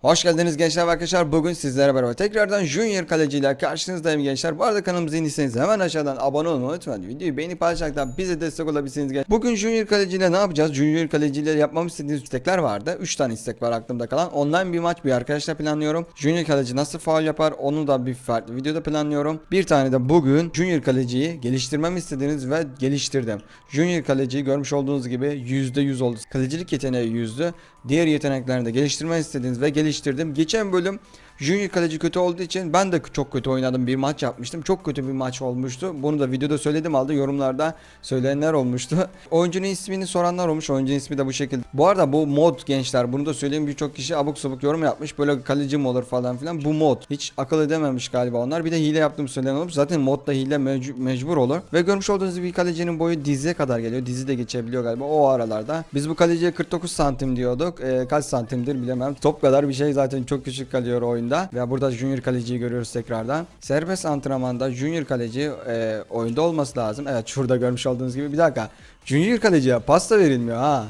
Hoş geldiniz gençler ve arkadaşlar. Bugün sizlere beraber tekrardan Junior kaleciyle karşınızdayım gençler. Bu arada kanalımıza yeniyseniz hemen aşağıdan abone olmayı lütfen. Videoyu beğenip paylaşmaktan bize destek olabilirsiniz. gençler. Bugün Junior kaleciyle ne yapacağız? Junior kaleciyle yapmamı istediğiniz istekler vardı. 3 tane istek var aklımda kalan. Online bir maç bir arkadaşla planlıyorum. Junior kaleci nasıl faul yapar onu da bir farklı videoda planlıyorum. Bir tane de bugün Junior kaleciyi geliştirmemi istediğiniz ve geliştirdim. Junior kaleciyi görmüş olduğunuz gibi %100 oldu. Kalecilik yeteneği yüzdü. Diğer yeteneklerini de geliştirmek istediğiniz ve geliştirdim. Geçen bölüm Junior kaleci kötü olduğu için ben de çok kötü oynadım. Bir maç yapmıştım. Çok kötü bir maç olmuştu. Bunu da videoda söyledim aldı. Yorumlarda söyleyenler olmuştu. Oyuncunun ismini soranlar olmuş. Oyuncunun ismi de bu şekilde. Bu arada bu mod gençler. Bunu da söyleyeyim. Birçok kişi abuk sabuk yorum yapmış. Böyle kaleci mi olur falan filan. Bu mod. Hiç akıl edememiş galiba onlar. Bir de hile yaptığım söylenen olmuş. Zaten modda hile mec- mecbur olur. Ve görmüş olduğunuz gibi kalecinin boyu dize kadar geliyor. Dizi de geçebiliyor galiba o aralarda. Biz bu kaleciye 49 santim diyorduk. Ee, kaç santimdir bilemem. Top kadar bir şey zaten çok küçük kalıyor oyunda. Ve burada junior kaleciyi görüyoruz tekrardan. Serbest antrenmanda junior kaleci e, oyunda olması lazım. Evet şurada görmüş olduğunuz gibi. Bir dakika. Junior kaleciye pasta verilmiyor ha.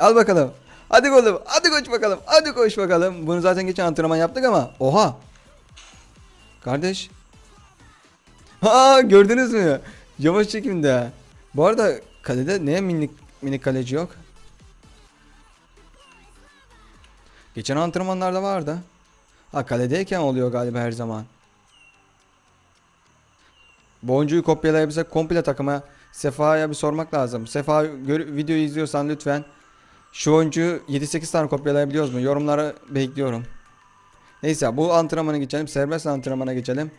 Al bakalım. Hadi oğlum. Hadi koş bakalım. Hadi koş bakalım. Bunu zaten geçen antrenman yaptık ama. Oha. Kardeş. Ha gördünüz mü? Yavaş çekimde. Bu arada kalede niye minik minik kaleci yok? Geçen antrenmanlarda vardı. Ha kaledeyken oluyor galiba her zaman. Bu oyuncuyu kopyalayabilsek komple takıma Sefa'ya bir sormak lazım. Sefa videoyu izliyorsan lütfen şu oyuncuyu 7-8 tane kopyalayabiliyoruz mu? Yorumları bekliyorum. Neyse bu antrenmana geçelim. Serbest antrenmana geçelim.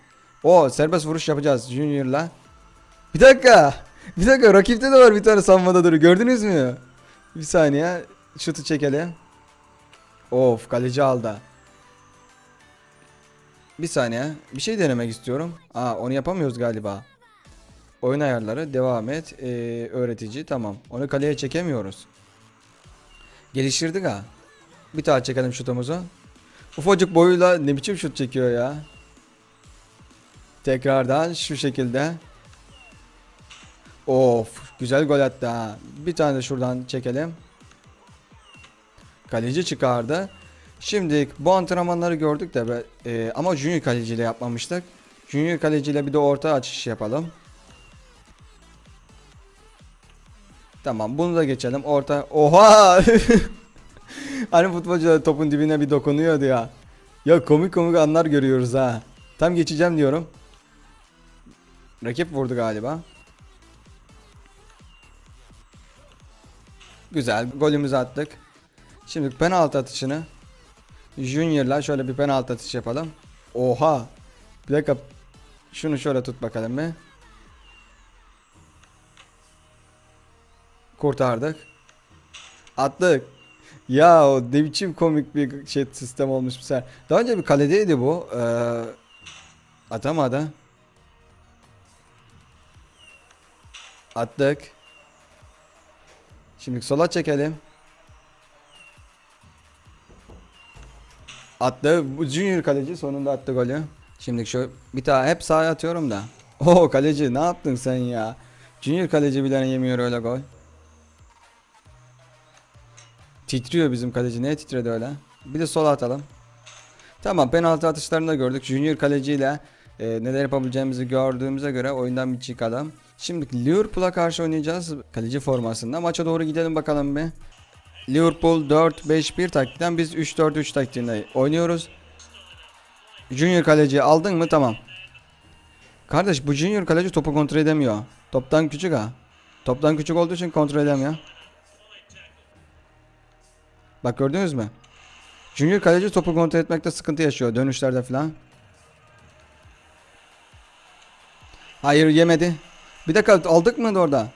O serbest vuruş yapacağız Junior'la. Bir dakika. Bir dakika rakipte de var bir tane sanmada duru. Gördünüz mü? Bir saniye. Şutu çekelim. Of kaleci aldı. Bir saniye. Bir şey denemek istiyorum. Aa onu yapamıyoruz galiba. Oyun ayarları devam et. Ee, öğretici tamam. Onu kaleye çekemiyoruz. Geliştirdik ha. Bir daha çekelim şutumuzu. Ufacık boyuyla ne biçim şut çekiyor ya. Tekrardan şu şekilde. Of güzel gol attı ha. Bir tane de şuradan çekelim. Kaleci çıkardı. Şimdi bu antrenmanları gördük de be, e, ama junior kaleciyle yapmamıştık. Junior kaleciyle bir de orta açış yapalım. Tamam bunu da geçelim. Orta. Oha! hani futbolcular topun dibine bir dokunuyordu ya. Ya komik komik anlar görüyoruz ha. Tam geçeceğim diyorum. Rakip vurdu galiba. Güzel. Golümüzü attık. Şimdi penaltı atışını Junior'la şöyle bir penaltı atış yapalım. Oha. Bir. Şunu şöyle tut bakalım bir. Kurtardık. Attık. Ya o ne biçim komik bir şey sistem olmuş bu sefer. Daha önce bir kaledeydi bu. Ee, atamadı. Attık. Şimdi sola çekelim. Attı. Bu junior kaleci sonunda attı golü. Şimdi şu bir daha hep sağa atıyorum da. Oo kaleci ne yaptın sen ya? Junior kaleci bile yemiyor öyle gol. Titriyor bizim kaleci. Neye titredi öyle? Bir de sola atalım. Tamam penaltı atışlarını da gördük. Junior kaleciyle e, neler yapabileceğimizi gördüğümüze göre oyundan bir çıkalım. Şimdi Liverpool'a karşı oynayacağız kaleci formasında. Maça doğru gidelim bakalım bir. Liverpool 4-5-1 taktikten biz 3-4-3 taktiğinde oynuyoruz. Junior kaleci aldın mı? Tamam. Kardeş bu junior kaleci topu kontrol edemiyor. Toptan küçük ha. Toptan küçük olduğu için kontrol edemiyor. Bak gördünüz mü? Junior kaleci topu kontrol etmekte sıkıntı yaşıyor dönüşlerde falan. Hayır yemedi. Bir dakika aldık mı orada?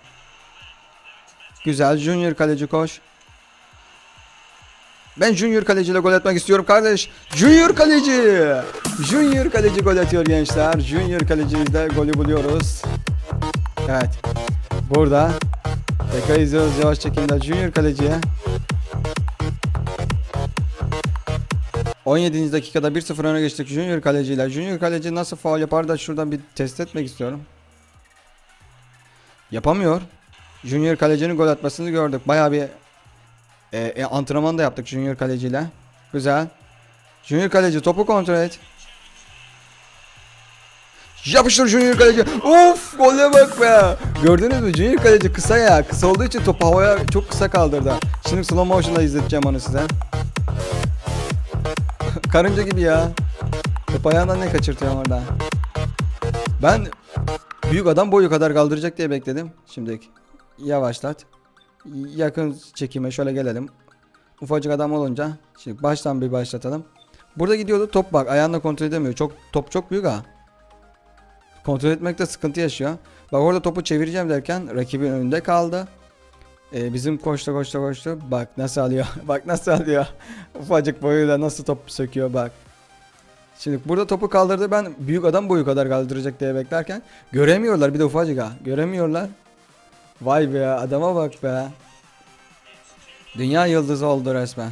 Güzel Junior kaleci koş. Ben Junior kaleciyle gol atmak istiyorum kardeş. Junior kaleci. Junior kaleci gol atıyor gençler. Junior kalecimizde golü buluyoruz. Evet. Burada. Tekrar izliyoruz yavaş çekimde Junior kaleciye. 17. dakikada 1-0 öne geçtik Junior kaleciyle. Junior kaleci nasıl faul yapar da şuradan bir test etmek istiyorum. Yapamıyor. Junior kalecinin gol atmasını gördük. Bayağı bir e, e, antrenman da yaptık Junior kaleciyle. Güzel. Junior kaleci topu kontrol et. Yapıştır Junior kaleci. Of gole bak be. Gördünüz mü Junior kaleci kısa ya. Kısa olduğu için topu havaya çok kısa kaldırdı. Şimdi slow motion'da izleteceğim onu size. Karınca gibi ya. Top ayağından ne kaçırtıyorum orada. Ben büyük adam boyu kadar kaldıracak diye bekledim. Şimdi yavaşlat. Yakın çekime şöyle gelelim. Ufacık adam olunca şimdi baştan bir başlatalım. Burada gidiyordu top bak ayağında kontrol edemiyor. Çok top çok büyük ha. Kontrol etmekte sıkıntı yaşıyor. Bak orada topu çevireceğim derken rakibin önünde kaldı. Ee, bizim koştu koştu koştu. Bak nasıl alıyor. bak nasıl alıyor. Ufacık boyuyla nasıl top söküyor bak. Şimdi burada topu kaldırdı. Ben büyük adam boyu kadar kaldıracak diye beklerken göremiyorlar. Bir de ufacık ha. Göremiyorlar. Vay be adama bak be. Dünya yıldızı oldu resmen.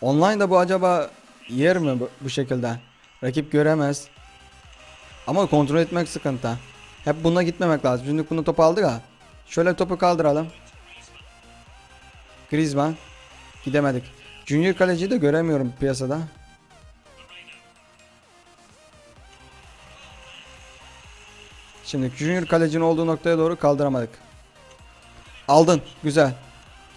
Online'da bu acaba yer mi bu, şekilde? Rakip göremez. Ama kontrol etmek sıkıntı. Hep buna gitmemek lazım. Şimdi bunu topu aldık ha. Şöyle topu kaldıralım. Griezmann. Gidemedik. Junior kaleciyi de göremiyorum piyasada. Şimdi Junior kalecinin olduğu noktaya doğru kaldıramadık. Aldın. Güzel.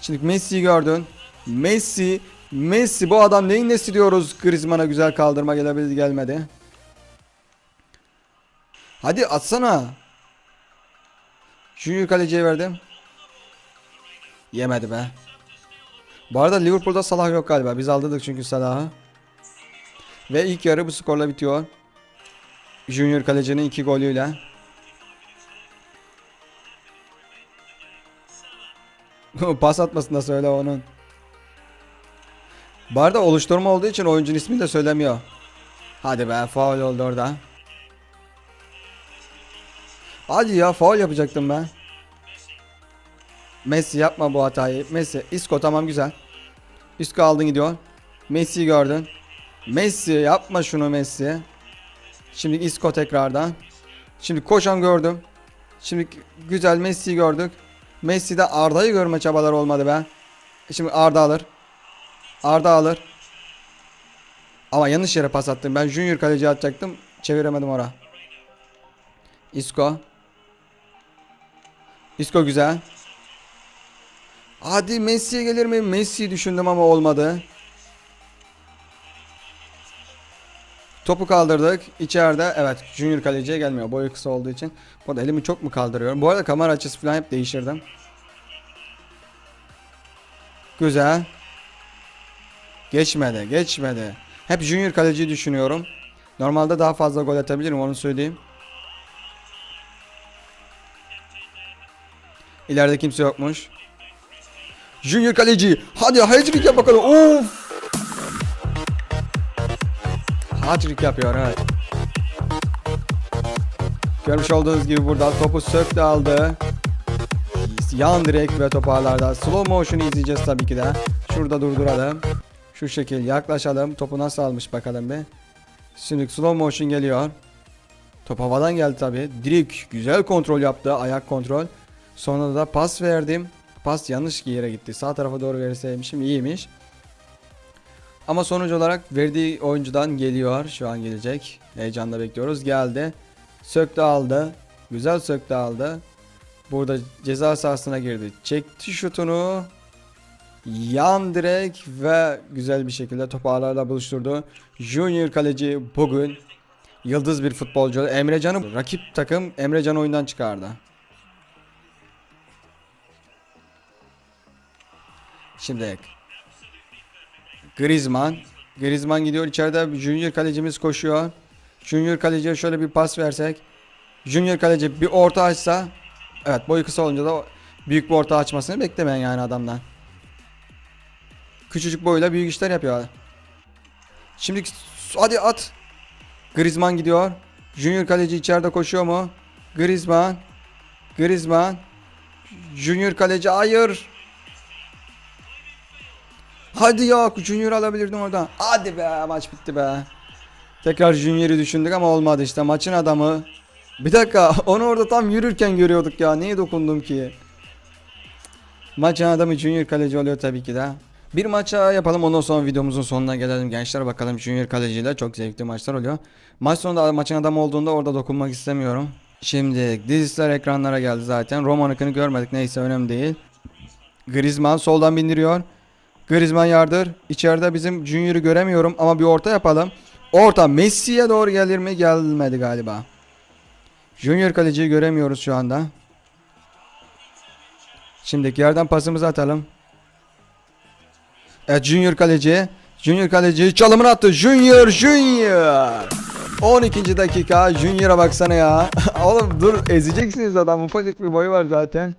Şimdi Messi'yi gördün. Messi. Messi bu adam neyin nesi diyoruz. Griezmann'a güzel kaldırma gelebildi gelmedi. Hadi atsana. Junior kaleciye verdim. Yemedi be. Bu arada Liverpool'da Salah yok galiba. Biz aldırdık çünkü Salah'ı. Ve ilk yarı bu skorla bitiyor. Junior kalecinin iki golüyle. Pas atmasın da söyle onun. Bu arada oluşturma olduğu için oyuncunun ismini de söylemiyor. Hadi be faul oldu orada. Hadi ya faul yapacaktım ben. Messi yapma bu hatayı. Messi. Isco tamam güzel. Isco aldın gidiyor. Messi'yi gördün. Messi yapma şunu Messi. Şimdi Isco tekrardan. Şimdi koşan gördüm. Şimdi güzel Messi'yi gördük. Messi'de Arda'yı görme çabaları olmadı be. Şimdi Arda alır. Arda alır. Ama yanlış yere pas attım. Ben Junior kaleci atacaktım. Çeviremedim ora. Isco. Isco güzel. Hadi Messi'ye gelir mi? Messi'yi düşündüm ama olmadı. Topu kaldırdık. İçeride evet Junior kaleciye gelmiyor. Boyu kısa olduğu için. Bu arada elimi çok mu kaldırıyorum? Bu arada kamera açısı falan hep değiştirdim. Güzel. Geçmedi, geçmedi. Hep Junior kaleciyi düşünüyorum. Normalde daha fazla gol atabilirim onu söyleyeyim. İleride kimse yokmuş. Junior kaleci. Hadi hat-trick yap bakalım. Of. Hat-trick yapıyor evet. Görmüş olduğunuz gibi burada topu söktü aldı. Yan direk ve toparlarda. Slow motion izleyeceğiz tabii ki de. Şurada durduralım. Şu şekil yaklaşalım. Topu nasıl almış bakalım bir. Şimdi slow motion geliyor. Top havadan geldi tabii. Direkt güzel kontrol yaptı. Ayak kontrol. Sonra da pas verdim. Pas yanlış yere gitti. Sağ tarafa doğru verseymişim iyiymiş. Ama sonuç olarak verdiği oyuncudan geliyor. Şu an gelecek. Heyecanla bekliyoruz. Geldi. Söktü aldı. Güzel söktü aldı. Burada ceza sahasına girdi. Çekti şutunu. Yan direk ve güzel bir şekilde topu ağlarla buluşturdu. Junior kaleci bugün yıldız bir futbolcu. Emrecan'ı rakip takım Emrecan oyundan çıkardı. Şimdi Griezmann Griezmann gidiyor içeride Junior kalecimiz koşuyor. Junior kaleciye şöyle bir pas versek. Junior kaleci bir orta açsa Evet boyu kısa olunca da büyük bir orta açmasını beklemeyin yani adamdan. Küçücük boyuyla büyük işler yapıyor. Şimdi hadi at. Griezmann gidiyor. Junior kaleci içeride koşuyor mu? Griezmann. Griezmann. Junior kaleci hayır. Hadi ya Junior alabilirdin oradan. Hadi be maç bitti be. Tekrar Junior'ı düşündük ama olmadı işte maçın adamı. Bir dakika onu orada tam yürürken görüyorduk ya. Niye dokundum ki? Maçın adamı Junior kaleci oluyor tabii ki de. Bir maça yapalım ondan sonra videomuzun sonuna gelelim gençler bakalım Junior kaleciyle çok zevkli maçlar oluyor. Maç sonunda maçın adamı olduğunda orada dokunmak istemiyorum. Şimdi dizisler ekranlara geldi zaten. Roman'ınkını görmedik neyse önemli değil. Griezmann soldan bindiriyor. Griezmann yardır. İçeride bizim Junior'ı göremiyorum ama bir orta yapalım. Orta Messi'ye doğru gelir mi? Gelmedi galiba. Junior kaleciyi göremiyoruz şu anda. Şimdiki yerden pasımızı atalım. Evet Junior kaleci. Junior kaleci çalımını attı. Junior Junior. 12. dakika. Junior'a baksana ya. Oğlum dur ezeceksiniz adamın ufacık bir boyu var zaten.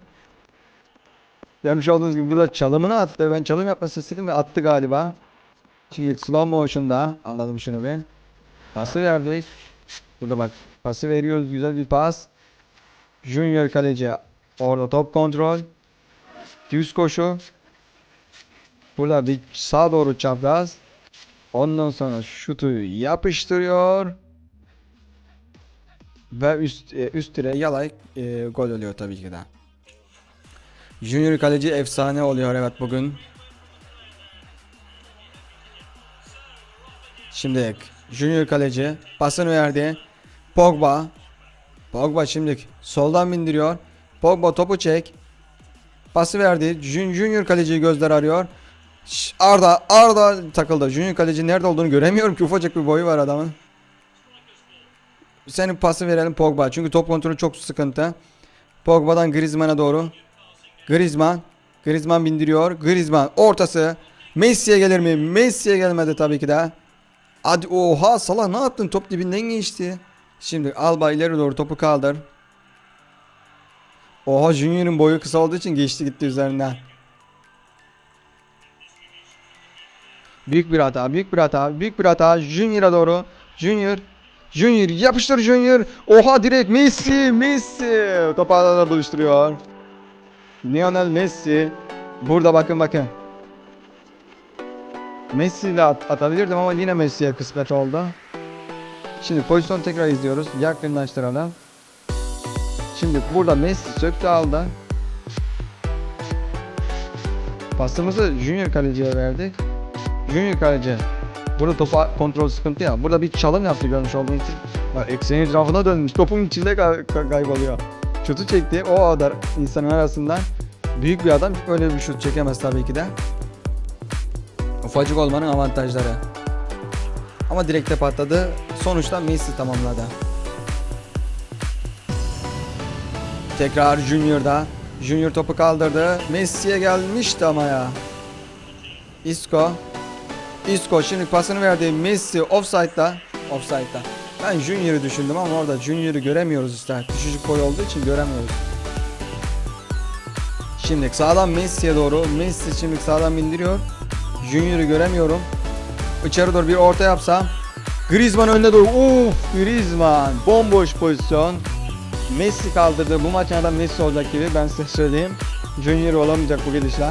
Görmüş olduğunuz gibi burada çalımını attı. Ben çalım yapmasını istedim ve attı galiba. Şimdi slow motion'da anladım şunu ben. Pası verdik. Burada bak pası veriyoruz güzel bir pas. Junior kaleci orada top kontrol. Düz koşu. Burada bir sağa doğru çapraz. Ondan sonra şutu yapıştırıyor. Ve üst e, üst direğe yalay e, gol oluyor tabii ki de. Junior kaleci efsane oluyor evet bugün. Şimdi Junior kaleci pasını verdi. Pogba. Pogba şimdi soldan bindiriyor. Pogba topu çek. Pası verdi. Jun- Junior kaleciyi gözler arıyor. Arda Arda takıldı. Junior kaleci nerede olduğunu göremiyorum ki ufacık bir boyu var adamın. Senin pası verelim Pogba. Çünkü top kontrolü çok sıkıntı. Pogba'dan Griezmann'a doğru. Griezmann. Griezmann bindiriyor. Griezmann ortası. Messi'ye gelir mi? Messi'ye gelmedi tabii ki de. Hadi oha Salah ne yaptın? Top dibinden geçti. Şimdi Alba ileri doğru topu kaldır. Oha Junior'ın boyu kısa olduğu için geçti gitti üzerinden. Büyük bir hata, büyük bir hata, büyük bir hata. Junior'a doğru. Junior. Junior yapıştır Junior. Oha direkt Messi, Messi. Topu ağlarla buluşturuyor. Lionel Messi. Burada bakın bakın. Messi ile at atabilirdim ama yine Messi'ye kısmet oldu. Şimdi pozisyon tekrar izliyoruz. Yakınlaştıralım. Şimdi burada Messi söktü aldı. Pasımızı Junior kaleciye verdik. Junior kaleci. Burada topu kontrol sıkıntı ya. Burada bir çalım yaptı görmüş olduğunuz için. Bak eksenin etrafına dönmüş. Topun içinde kay- kay- kayboluyor. Şutu çekti. O kadar insanın arasından büyük bir adam öyle bir şut çekemez tabii ki de. Ufacık olmanın avantajları. Ama direkte patladı. Sonuçta Messi tamamladı. Tekrar Junior'da. Junior topu kaldırdı. Messi'ye gelmişti ama ya. Isco. Isco şimdi pasını verdi. Messi offside'da. Offside'da. Ben Junior'ı düşündüm ama orada Junior'ı göremiyoruz işte. Küçücük boy olduğu için göremiyoruz. Şimdi sağdan Messi'ye doğru. Messi şimdi sağdan bindiriyor. Junior'ı göremiyorum. İçeri doğru bir orta yapsam. Griezmann önüne doğru. Uf Griezmann. Bomboş pozisyon. Messi kaldırdı. Bu maçın adam Messi olacak gibi ben size söyleyeyim. Junior olamayacak bu gidişle.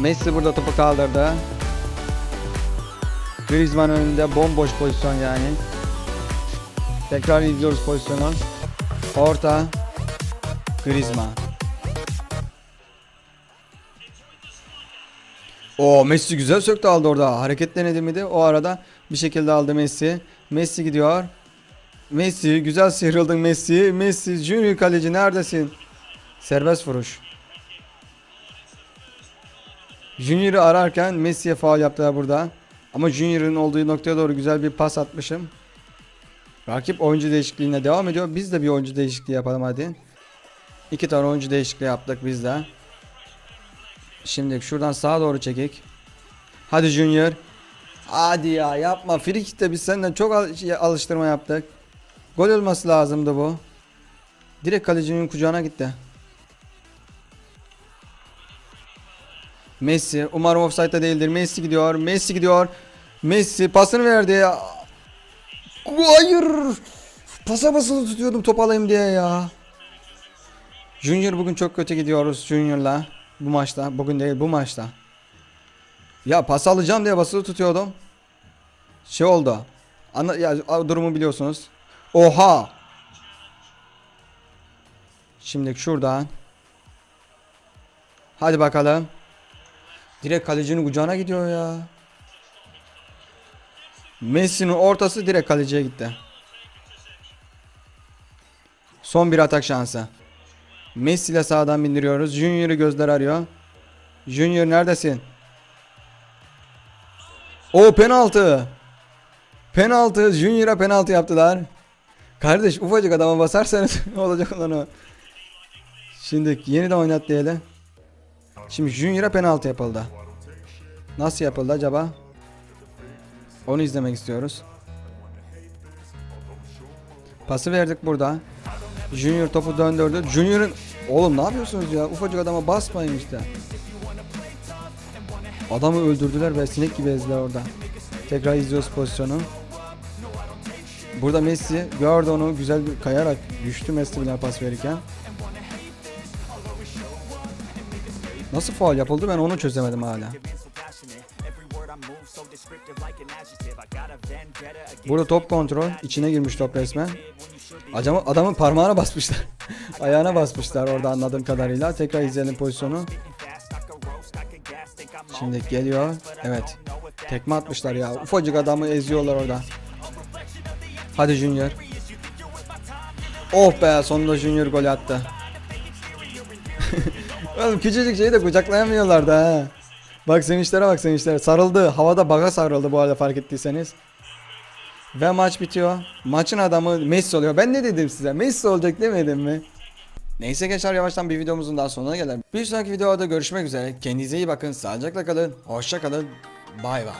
Messi burada topu kaldırdı. Griezmann önünde bomboş pozisyon yani. Tekrar izliyoruz pozisyonu. Orta. Griezmann. O Messi güzel söktü aldı orada. Hareket denedi miydi? O arada bir şekilde aldı Messi. Messi gidiyor. Messi güzel sıyrıldın Messi. Messi Junior kaleci neredesin? Serbest vuruş. Junior'ı ararken Messi'ye faul yaptılar burada. Ama Junior'ın olduğu noktaya doğru güzel bir pas atmışım. Rakip oyuncu değişikliğine devam ediyor. Biz de bir oyuncu değişikliği yapalım hadi. İki tane oyuncu değişikliği yaptık biz de. Şimdi şuradan sağa doğru çekik. Hadi Junior. Hadi ya yapma. Frikik'te biz senden çok şey, alıştırma yaptık. Gol olması lazımdı bu. Direkt kalecinin kucağına gitti. Messi. Umarım offside'da değildir. Messi gidiyor. Messi gidiyor. Messi pasını verdi. Hayır. Pasa basılı tutuyordum top alayım diye ya. Junior bugün çok kötü gidiyoruz Junior'la. Bu maçta. Bugün değil bu maçta. Ya pas alacağım diye basılı tutuyordum. Şey oldu. Anla ya durumu biliyorsunuz. Oha. Şimdi şuradan. Hadi bakalım. Direkt kalecinin kucağına gidiyor ya. Messi'nin ortası direkt kaleciye gitti. Son bir atak şansı. Messi ile sağdan bindiriyoruz. Junior'ı gözler arıyor. Junior neredesin? O penaltı. Penaltı. Junior'a penaltı yaptılar. Kardeş ufacık adama basarsanız olacak olan o. Şimdi yeniden oynat diyelim. Şimdi Junior'a penaltı yapıldı. Nasıl yapıldı acaba? Onu izlemek istiyoruz. Pası verdik burada. Junior topu döndürdü. Junior'ın oğlum ne yapıyorsunuz ya? Ufacık adama basmayın işte. Adamı öldürdüler ve sinek gibi ezdiler orada. Tekrar izliyoruz pozisyonu. Burada Messi gördü onu güzel bir kayarak düştü Messi bile pas verirken. Nasıl faul yapıldı ben onu çözemedim hala. Burada top kontrol. içine girmiş top resmen. Acaba adamın parmağına basmışlar. Ayağına basmışlar orada anladığım kadarıyla. Tekrar izleyelim pozisyonu. Şimdi geliyor. Evet. Tekme atmışlar ya. Ufacık adamı eziyorlar orada. Hadi Junior. Oh be sonunda Junior gol attı. Oğlum küçücük şeyi de kucaklayamıyorlardı ha. Bak sevinçlere bak sevinçlere. Sarıldı. Havada baga sarıldı bu arada fark ettiyseniz. Ve maç bitiyor. Maçın adamı Messi oluyor. Ben ne dedim size? Messi olacak demedim mi? Neyse gençler yavaştan bir videomuzun daha sonuna gelelim. Bir sonraki videoda görüşmek üzere. Kendinize iyi bakın. Sağlıcakla kalın. Hoşça kalın. Bay bay.